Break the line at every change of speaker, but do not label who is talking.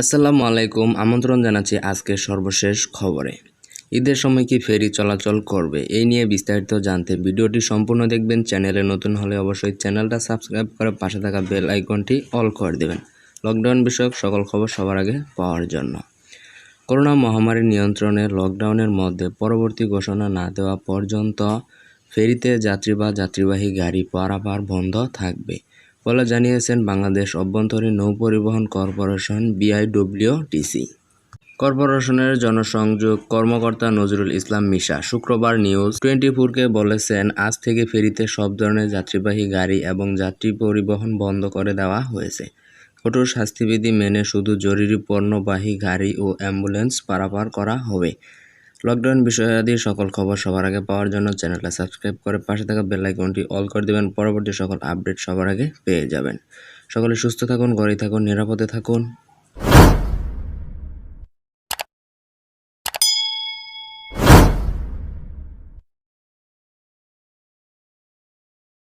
আসসালামু আলাইকুম, আমন্ত্রণ জানাচ্ছি আজকে সর্বশেষ খবরে। ঈদের সময় কি ফেরি চলাচল করবে? এই নিয়ে বিস্তারিত জানতে ভিডিওটি সম্পূর্ণ দেখবেন। চ্যানেলে নতুন হলে অবশ্যই চ্যানেলটা সাবস্ক্রাইব করে পাশে থাকা বেল আইকনটি অল করে দেবেন। লকডাউন বিষয়ক সকল খবর সবার আগে পাওয়ার জন্য। করোনা মহামারী নিয়ন্ত্রণে লকডাউনের মধ্যে পরবর্তী ঘোষণা না দেওয়া পর্যন্ত ফেরিতে যাত্রী বা যাত্রীবাহী গাড়ি পারাপার বন্ধ থাকবে। বলে জানিয়েছেন বাংলাদেশ অভ্যন্তরীণ নৌ পরিবহন কর্পোরেশন বিআইডব্লিউটিসি কর্পোরেশনের জনসংযোগ কর্মকর্তা নজরুল ইসলাম মিশা শুক্রবার নিউজ টোয়েন্টি ফোরকে বলেছেন, আজ থেকে ফেরিতে সব ধরনের যাত্রীবাহী গাড়ি এবং যাত্রী পরিবহন বন্ধ করে দেওয়া হয়েছে। কঠোর শাস্তিবিধি মেনে শুধু জরুরি পণ্যবাহী গাড়ি ও অ্যাম্বুলেন্স পারাপার করা হবে। লকডাউন বিষয়াদি সকল খবর সবার আগে পাওয়ার জন্য চ্যানেলটা সাবস্ক্রাইব করে পাশে থাকা বেল আইকনটি অল করে দেবেন। পরবর্তী সকল আপডেট সবার আগে পেয়ে যাবেন। সকলে সুস্থ থাকুন ঘরেই থাকুন, নিরাপদে থাকুন।